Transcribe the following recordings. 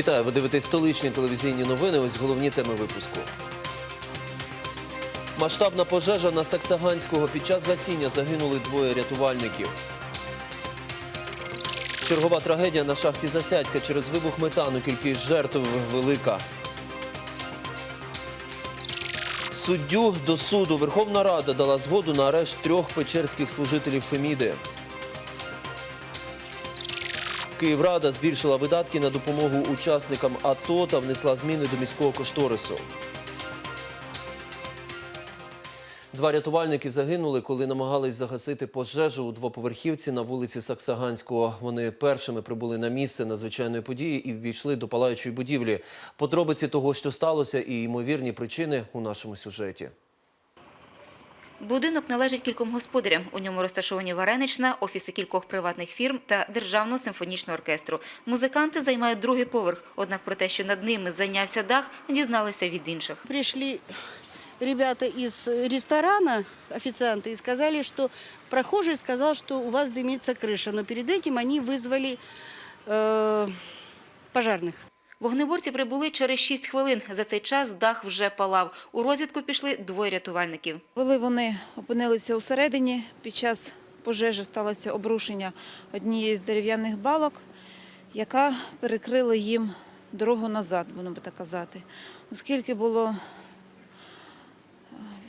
Вітаю, ви дивитесь столичні телевізійні новини. Ось головні теми випуску. Масштабна пожежа на Саксаганського. Під час гасіння загинули двоє рятувальників. Чергова трагедія на шахті Засядька. Через вибух метану кількість жертв велика. Суддю до суду Верховна Рада дала згоду на арешт трьох печерських служителів Феміди. Київрада збільшила видатки на допомогу учасникам АТО та внесла зміни до міського кошторису. Два рятувальники загинули, коли намагались загасити пожежу у двоповерхівці на вулиці Саксаганського. Вони першими прибули на місце надзвичайної події і ввійшли до палаючої будівлі. Подробиці того, що сталося, і ймовірні причини у нашому сюжеті. Будинок належить кільком господарям. У ньому розташовані варенична, офіси кількох приватних фірм та Державного симфонічного оркестру. Музиканти займають другий поверх, однак про те, що над ними зайнявся дах, дізналися від інших. Пришли ребята из ресторана, официанты, и сказали, что прохожий сказал, что у вас дымится крыша. Но перед этим они вызвали э, пожарных. Вогнеборці прибули через 6 хвилин. За цей час дах вже палав. У розвідку пішли двоє рятувальників. Коли вони опинилися усередині, під час пожежі сталося обрушення однієї з дерев'яних балок, яка перекрила їм дорогу назад, будемо так казати. Оскільки було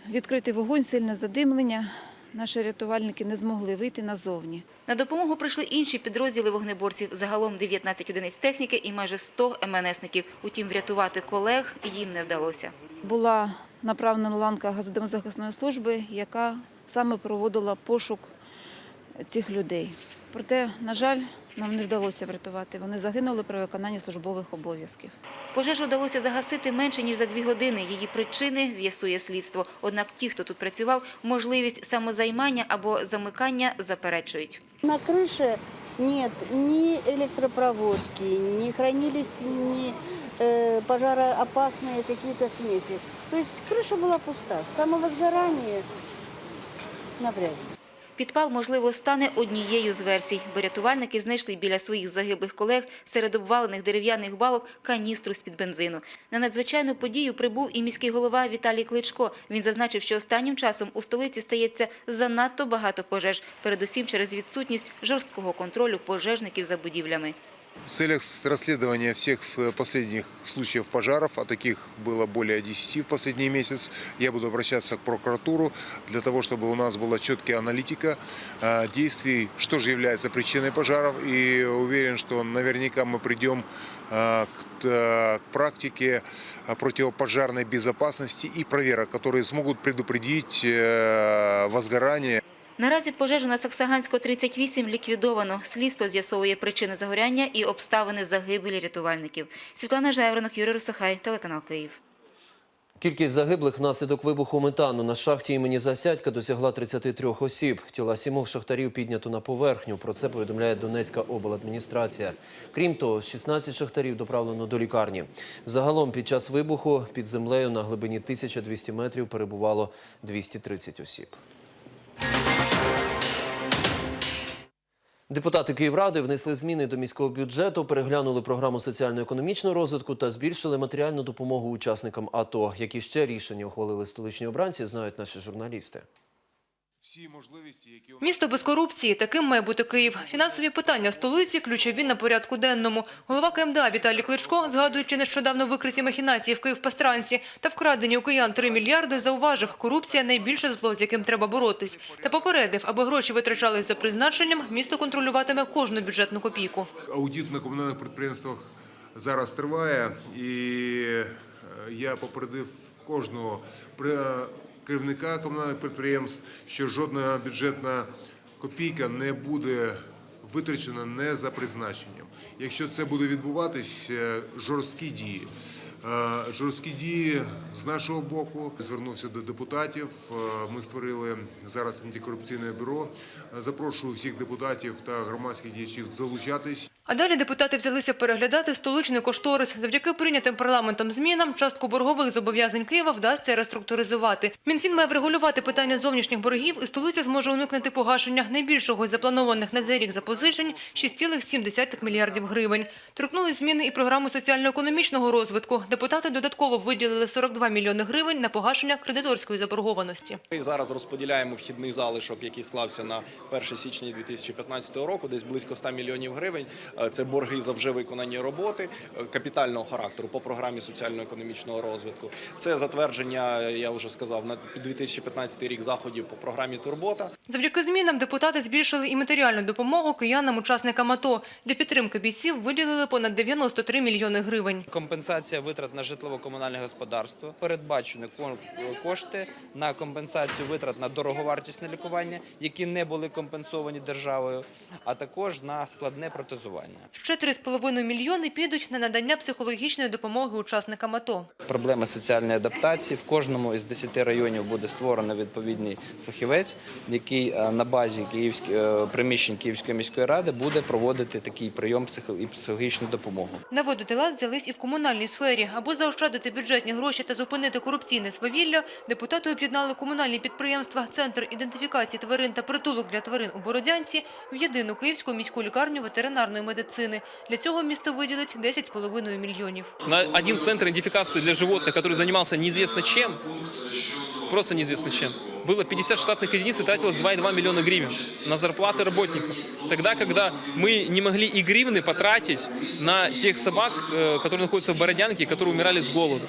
відкритий вогонь, сильне задимлення, наші рятувальники не змогли вийти назовні. На допомогу прийшли інші підрозділи вогнеборців. Загалом 19 одиниць техніки і майже 100 МНСників. Утім, врятувати колег їм не вдалося. Була направлена ланка газодомозахисної служби, яка саме проводила пошук цих людей. Проте, на жаль, нам не вдалося врятувати. Вони загинули при виконанні службових обов'язків. Пожежу вдалося загасити менше, ніж за дві години. Її причини з'ясує слідство. Однак ті, хто тут працював, можливість самозаймання або замикання заперечують. На крыше нет ни электропроводки, не хранились ни э, пожароопасные какие-то смеси. То есть крыша была пуста. Самовозгорание навряд ли. Підпал, можливо, стане однією з версій, бо рятувальники знайшли біля своїх загиблих колег серед обвалених дерев'яних балок каністру з-під бензину. На надзвичайну подію прибув і міський голова Віталій Кличко. Він зазначив, що останнім часом у столиці стається занадто багато пожеж, передусім через відсутність жорсткого контролю пожежників за будівлями. В целях расследования всех последних случаев пожаров, а таких было более 10 в последний месяц, я буду обращаться к прокуратуру для того, чтобы у нас была четкая аналитика э, действий, что же является причиной пожаров. И уверен, что наверняка мы придем э, к, практике э, противопожарной безопасности и проверок, которые смогут предупредить возгорание Наразі пожежу на Саксаганського 38 ліквідовано. Слідство з'ясовує причини загоряння і обставини загибелі рятувальників. Світлана Жайворонок, Юрій Росохай, телеканал Київ. Кількість загиблих внаслідок вибуху метану на шахті імені Засядька досягла 33 осіб. Тіла сімох шахтарів піднято на поверхню. Про це повідомляє Донецька обладміністрація. Крім того, 16 шахтарів доправлено до лікарні. Загалом під час вибуху під землею на глибині 1200 метрів перебувало 230 осіб. Депутати Київради внесли зміни до міського бюджету, переглянули програму соціально-економічного розвитку та збільшили матеріальну допомогу учасникам АТО. Які ще рішення ухвалили столичні обранці, знають наші журналісти. Всі можливості, які Місто без корупції. Таким має бути Київ. Фінансові питання столиці ключові на порядку денному. Голова КМДА Віталій Кличко, згадуючи нещодавно викриті махінації в Київпастранці та вкрадені у киян 3 мільярди, зауважив, корупція – найбільше зло, з яким треба боротись. Та попередив, аби гроші витрачались за призначенням, місто контролюватиме кожну бюджетну копійку. Аудит на комунальних підприємствах зараз триває, і е, я попередив кожного е, керівника комунальних підприємств, що жодна бюджетна копійка не буде витрачена не за призначенням. Якщо це буде відбуватись, е, жорсткі дії. Е, Жорсткі дії з нашого боку звернувся до депутатів. Е, Ми створили зараз антикорупційне бюро. Запрошую всіх депутатів та громадських діячів залучатись. А далі депутати взялися переглядати столичний кошторис. Завдяки прийнятим парламентом змінам частку боргових зобов'язань Києва вдасться реструктуризувати. Мінфін має врегулювати питання зовнішніх боргів, і столиця зможе уникнути погашення найбільшого із запланованих на цей рік запозичень – 6,7 мільярдів гривень. Торкнули зміни і програми соціально-економічного розвитку. Депутати додатково виділили 42 мільйони гривень на погашення кредиторської заборгованості. Ми зараз розподіляємо вхідний залишок, який склався на 1 січня 2015 року, десь близько 100 мільйонів гривень. Е, Це борги за вже виконані роботи е, капітального характеру по програмі соціально-економічного розвитку. Це затвердження, я вже сказав, на 2015 рік заходів по програмі Турбота. Завдяки змінам депутати збільшили і матеріальну допомогу киянам-учасникам АТО. Для підтримки бійців виділили понад 93 мільйони гривень. Компенсація витрат на житлово-комунальне господарство. Передбачені ко- кошти на компенсацію витрат на дороговартісне лікування, які не були компенсовані державою, а також на складне протезування. Ще 3,5 мільйони підуть на надання психологічної допомоги учасникам АТО. Проблема соціальної адаптації в кожному із 10 районів буде створено відповідний фахівець, який е, на базі Київськ- е, приміщень Київської міської ради буде проводити такий прийом і психологічну допомогу. Наводити лад взялись і в комунальній сфері. Аби заощадити бюджетні гроші та зупинити корупційне свавілля, депутати об'єднали комунальні підприємства «Центр ідентифікації тварин та притулок для тварин у Бородянці» в єдину Київську міську лікарню ветеринарної медицини. Для цього місто виділить 10,5 мільйонів. на один центр ідентифікації для животних, который займався неизвестно чим, просто неизвестно чем, было 50 штатных единиц и тратилось 2,2 миллиона гривен на зарплаты работников. Тогда, когда мы не могли и гривны потратить на тех собак, э, которые находятся в Бородянке, которые умирали с голоду.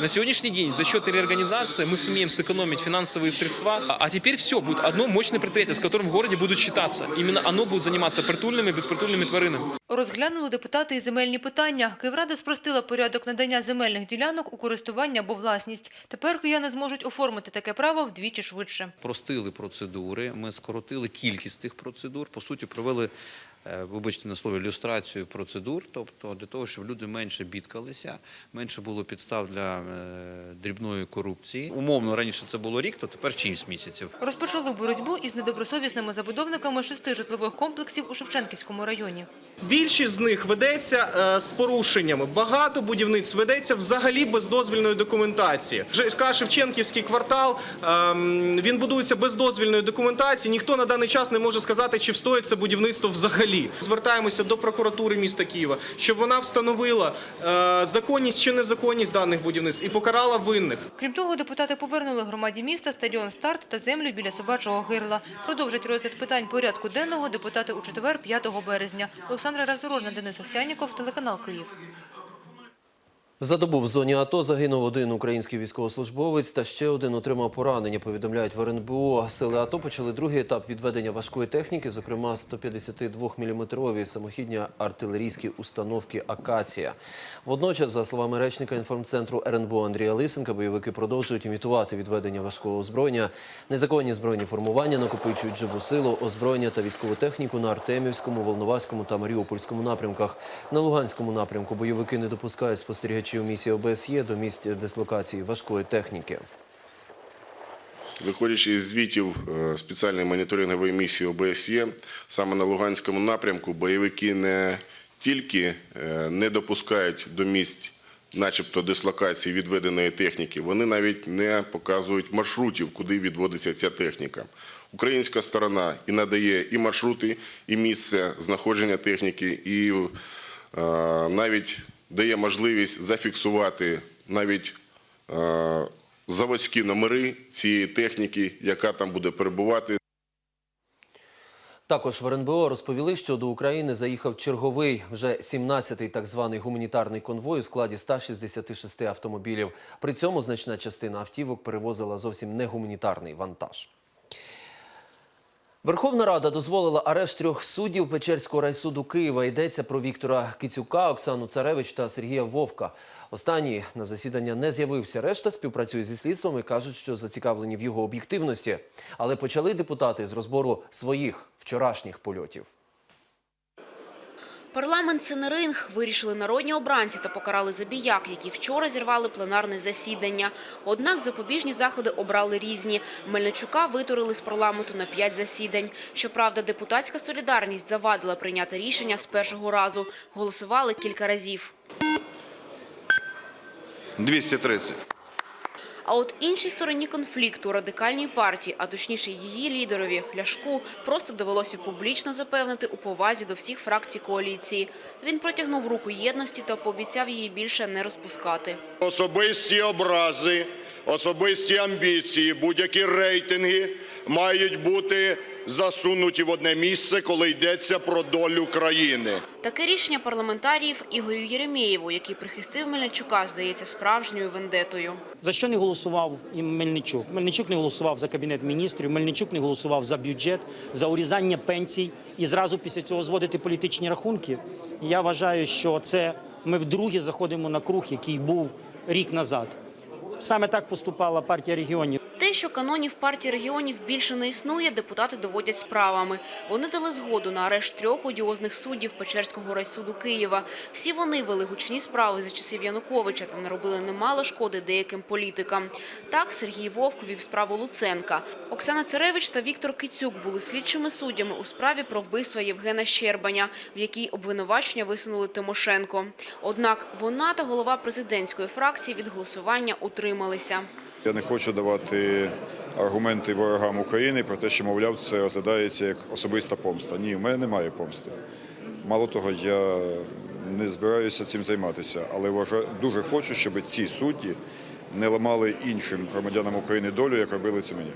На сегодняшний день за счет реорганизации мы сумеем сэкономить финансовые средства. А а теперь все, будет одно мощное предприятие, с которым в городе будут считаться. Именно оно будет заниматься притульными и беспритульными тваринами. Розглянули депутати і земельні питання. Київрада спростила порядок надання земельних ділянок у користування або власність. Тепер кияни зможуть оформити таке право вдвічі швидше. Простили процедури, ми скоротили кількість тих процедур, по суті, провели, вибачте на слові, люстрацію процедур, тобто для того, щоб люди менше бідкалися, менше було підстав для е, дрібної корупції. Умовно, раніше це було рік, то тепер 6 місяців. Розпочали боротьбу із недобросовісними забудовниками шести житлових комплексів у Шевченківському районі. Більшість з них ведеться е, з порушеннями. Багато будівництв ведеться взагалі без дозвільної документації. ЖК Шевченківський квартал ем, він будується без дозвільної документації. Ніхто на даний час не може сказати, чи встоїть це будівництво взагалі. Звертаємося до прокуратури міста Києва, щоб вона встановила е, законність чи незаконність даних будівництв і покарала винних. Крім того, депутати повернули громаді міста стадіон «Старт» та землю біля собачого гирла. Продовжать розгляд питань порядку денного депутати у четвер, 5 березня. Олександра Раздорожна, Денис Овсяніков, телеканал «Київ». За добу в зоні АТО загинув один український військовослужбовець та ще один отримав поранення, повідомляють в РНБО. Сили АТО почали другий етап відведення важкої техніки, зокрема 152-мм самохідні артилерійські установки «Акація». Водночас, за словами речника інформцентру РНБО Андрія Лисенка, бойовики продовжують імітувати відведення важкого озброєння. Незаконні збройні формування накопичують живу силу, озброєння та військову техніку на Артемівському, Волноваському та Маріупольському напрямках. На Луганському напрямку бойовики не допускають спостерігачів місії ОБСЄ до місць дислокації важкої техніки. Виходячи із звітів е, спеціальної моніторингової місії ОБСЄ, саме на Луганському напрямку бойовики не тільки е, не допускають до місць, начебто дислокації відведеної техніки, вони навіть не показують маршрутів, куди відводиться ця техніка. Українська сторона і надає і маршрути, і місце знаходження техніки, і е, навіть дає можливість зафіксувати навіть е, заводські номери цієї техніки, яка там буде перебувати. Також в РНБО розповіли, що до України заїхав черговий, вже 17-й так званий гуманітарний конвой у складі 166 автомобілів. При цьому значна частина автівок перевозила зовсім не гуманітарний вантаж. Верховна Рада дозволила арешт трьох суддів Печерського райсуду Києва. Йдеться про Віктора Кицюка, Оксану Царевич та Сергія Вовка. Останній на засідання не з'явився. Решта співпрацює зі слідством і кажуть, що зацікавлені в його об'єктивності. Але почали депутати з розбору своїх вчорашніх польотів. Парламент – це не ринг, вирішили народні обранці та покарали забіяк, які вчора зірвали пленарне засідання. Однак запобіжні заходи обрали різні. Мельничука витурили з парламенту на п'ять засідань. Щоправда, депутатська солідарність завадила прийняти рішення з першого разу. Голосували кілька разів. 230. А от іншій стороні конфлікту радикальній партії, а точніше її лідерові Ляшку, просто довелося публічно запевнити у повазі до всіх фракцій коаліції. Він протягнув руку єдності та пообіцяв її більше не розпускати. Особисті образи, особисті амбіції, будь-які рейтинги мають бути засунуті в одне місце, коли йдеться про долю країни. Таке рішення парламентаріїв Ігорю Єремєєву, який прихистив Мельничука, здається справжньою вендетою. За що не голосував і Мельничук? Мельничук не голосував за кабінет міністрів, Мельничук не голосував за бюджет, за урізання пенсій і зразу після цього зводити політичні рахунки. Я вважаю, що це ми вдруге заходимо на круг, який був рік назад. Саме так поступала партія регіонів. Що канонів партії регіонів більше не існує, депутати доводять справами. Вони дали згоду на арешт трьох одіозних суддів Печерського райсуду Києва. Всі вони вели гучні справи за часів Януковича та наробили немало шкоди деяким політикам. Так, Сергій Вовк вів справу Луценка. Оксана Царевич та Віктор Кицюк були слідчими суддями у справі про вбивство Євгена Щербаня, в якій обвинувачення висунули Тимошенко. Однак вона та голова президентської фракції від голосування утрималися. Я не хочу давати аргументи ворогам України про те, що, мовляв, це розглядається як особиста помста. Ні, в мене немає помсти. Мало того, я не збираюся цим займатися, але вважаю, дуже хочу, щоб ці судді не ламали іншим громадянам України долю, як робили це мені.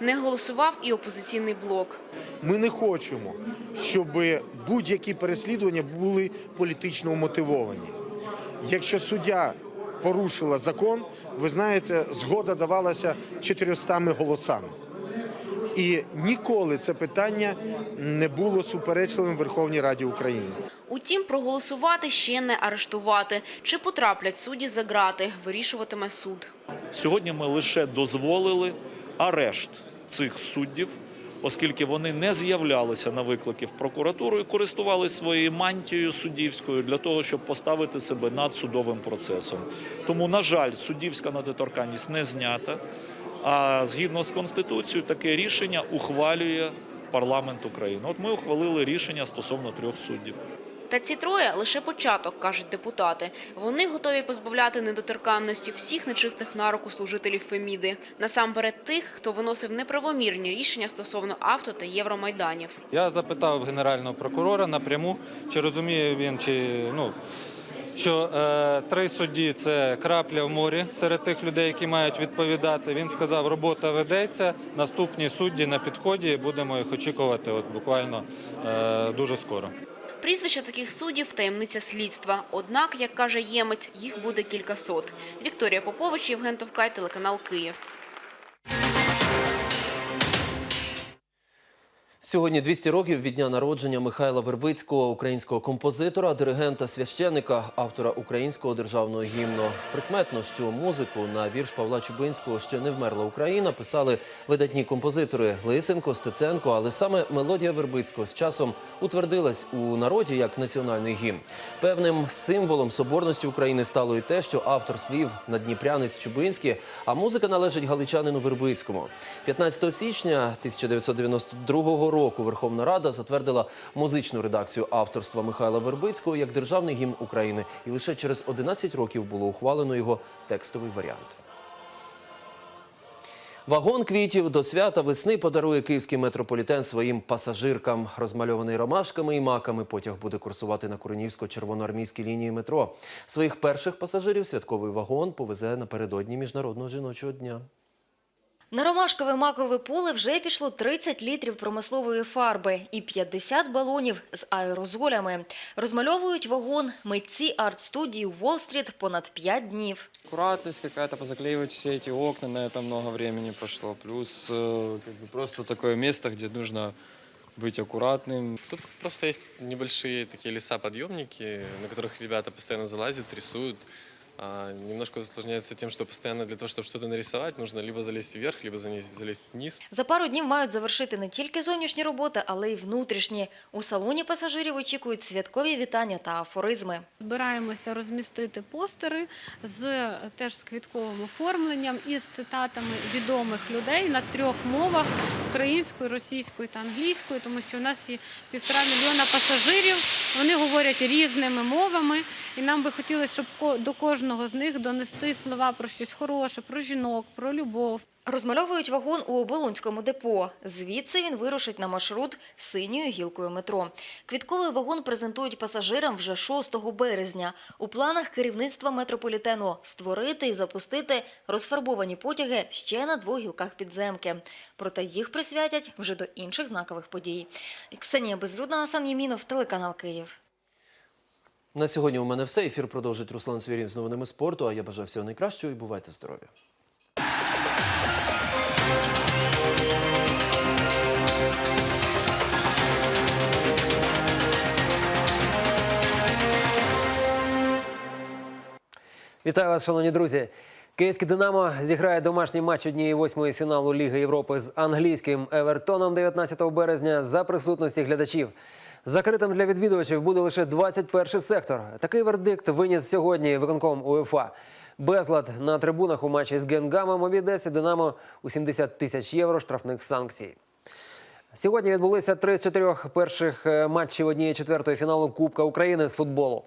Не голосував і опозиційний блок. Ми не хочемо, щоб будь-які переслідування були політично мотивовані. Якщо суддя порушила закон, ви знаєте, згода давалася 400 голосами. І ніколи це питання не було суперечливим в Верховній Раді України. Утім, проголосувати ще не арештувати. Чи потраплять судді за ґрати, вирішуватиме суд. Сьогодні ми лише дозволили арешт цих суддів, оскільки вони не з'являлися на виклики в прокуратуру і користувалися своєю мантією суддівською для того, щоб поставити себе над судовим процесом. Тому, на жаль, суддівська недоторканність не знята. А згідно з конституцією, таке рішення ухвалює парламент України. От ми ухвалили рішення стосовно трьох суддів. Та ці троє лише початок, кажуть депутати. Вони готові позбавляти недоторканності всіх нечистих на руку служителів Феміди. Насамперед тих, хто виносив неправомірні рішення стосовно авто та євромайданів. Я запитав генерального прокурора напряму, чи розуміє він, чи ну. Що е, три судді це крапля в морі серед тих людей, які мають відповідати. Він сказав, робота ведеться. Наступні судді на підході. Будемо їх очікувати от буквально е, дуже скоро. Прізвища таких суддів – таємниця слідства. Однак, як каже Ємець, їх буде кількасот. Вікторія Попович, Євген Товкай, телеканал Київ. Сьогодні 200 років від дня народження Михайла Вербицького, українського композитора, диригента, священика, автора українського державного гімну. Прикметно, що музику на вірш Павла Чубинського «Ще не вмерла Україна» писали видатні композитори Лисенко, Стеценко, але саме мелодія Вербицького з часом утвердилась у народі як національний гімн. Певним символом соборності України стало і те, що автор слів надніпрянець Чубинський, а музика належить галичанину Вербицькому. 15 січня 1992 року Верховна Рада затвердила музичну редакцію авторства Михайла Вербицького як державний гімн України, і лише через 11 років було ухвалено його текстовий варіант. Вагон квітів до свята весни подарує київський метрополітен своїм пасажиркам. Розмальований ромашками і маками потяг буде курсувати на Куронівсько-червоноармійській лінії метро. Своїх перших пасажирів святковий вагон повезе напередодні Міжнародного жіночого дня. На ромашкове макове поле вже пішло 30 літрів промислової фарби і 50 балонів з аерозолями. Розмальовують вагон митці арт-студії Уолл-стріт понад 5 днів. Аккуратность какая-то, позаклеивать все эти окна, на это много времени прошло. Плюс э, как бы просто такое место, где нужно быть аккуратным. Тут просто есть небольшие такие леса-подъемники, на которых ребята постоянно залазят, рисуют. А немножко усложняется тем, что постоянно для того, чтобы что-то нарисовать, нужно либо залезть вверх, либо залезть вниз. За пару днів мають завершити не тільки зовнішні роботи, але й внутрішні. У салоні пасажирів очікують святкові вітання та афоризми. Збираємося розмістити постери з теж з квітковим оформленням і з цитатами відомих людей на трьох мовах українською, російською та англійською, тому що у нас є півтора мільйона пасажирів. Вони говорять різними мовами, і нам би хотілося, щоб ко- до кожного з них донести слова про щось хороше, про жінок, про любов. Розмальовують вагон у Оболонському депо. Звідси він вирушить на маршрут синьою гілкою метро. Квітковий вагон презентують пасажирам вже 6 березня. У планах керівництва метрополітену створити і запустити розфарбовані потяги ще на двох гілках підземки. Проте їх присвятять вже до інших знакових подій. Ксенія Безлюдна, Асан Ємінов, телеканал Київ. На сьогодні у мене все. Ефір продовжить Руслан Свірін з новинами спорту. А я бажаю всього найкращого і бувайте здорові. Вітаю вас, шановні друзі. Київське Динамо зіграє домашній матч однієї восьмої фіналу Ліги Європи з англійським Евертоном 19 березня за присутності глядачів. Закритим для відвідувачів буде лише 21 сектор. Такий вердикт виніс сьогодні виконком УЄФА. Безлад на трибунах у матчі з Генгамом обійдеться Динамо у 70 тисяч євро штрафних санкцій. Сьогодні відбулися три з чотирьох перших е, матчів однієї четвертої фіналу Кубка України з футболу.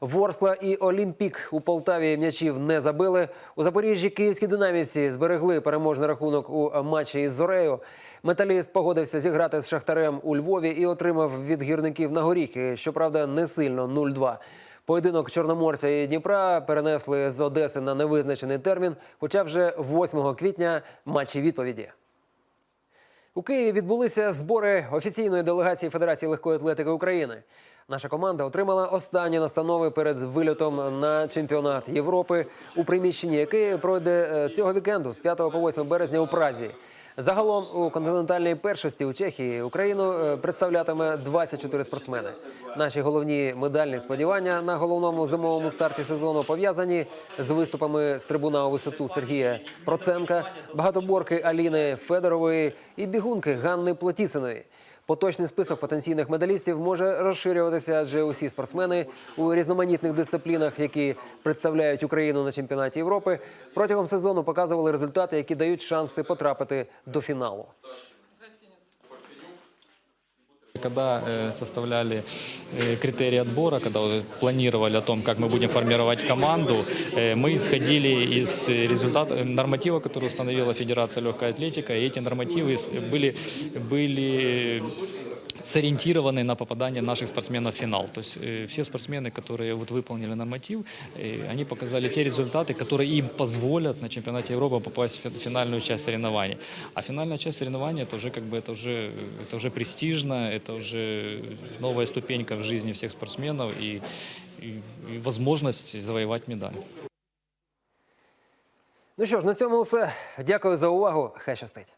Ворскла і Олімпік у Полтаві м'ячів не забили. У Запоріжжі київські динамівці зберегли переможний рахунок у матчі із Зорею. Металіст погодився зіграти з Шахтарем у Львові і отримав від гірників на горіхи, щоправда, не сильно 0-2. Поєдинок Чорноморця і Дніпра перенесли з Одеси на невизначений термін, хоча вже 8 квітня матчі відповіді. У Києві відбулися збори офіційної делегації Федерації легкої атлетики України. Наша команда отримала останні настанови перед вильотом на чемпіонат Європи у приміщенні, який пройде е, цього вікенду з 5 по 8 березня у Празі. Загалом у континентальній першості у Чехії Україну е, представлятиме 24 спортсмени. Наші головні медальні сподівання на головному зимовому старті сезону пов'язані з виступами з трибуна у висоту Сергія Проценка, багатоборки Аліни Федорової і бігунки Ганни Плотіциної. Поточний список потенційних медалістів може розширюватися, адже усі спортсмени у різноманітних дисциплінах, які представляють Україну на чемпіонаті Європи, протягом сезону показували результати, які дають шанси потрапити до фіналу. Когда э, составляли э, критерии отбора, когда уже планировали о том, как мы будем формировать команду, э, мы исходили из э, результатов норматива, который установила Федерация легкой атлетики, и эти нормативы с- были, были сориентированы на попадание наших спортсменов в финал. То есть э, все спортсмены, которые вот выполнили норматив, э, они показали те результаты, которые им позволят на чемпионате Европы попасть в фи- финальную часть соревнований. А финальная часть соревнований это уже как бы это уже это уже престижно, это уже новая ступенька в жизни всех спортсменов и, и- и возможность завоевать медаль. Ну що ж, на цьому все. Дякую за увагу. Хай щастить.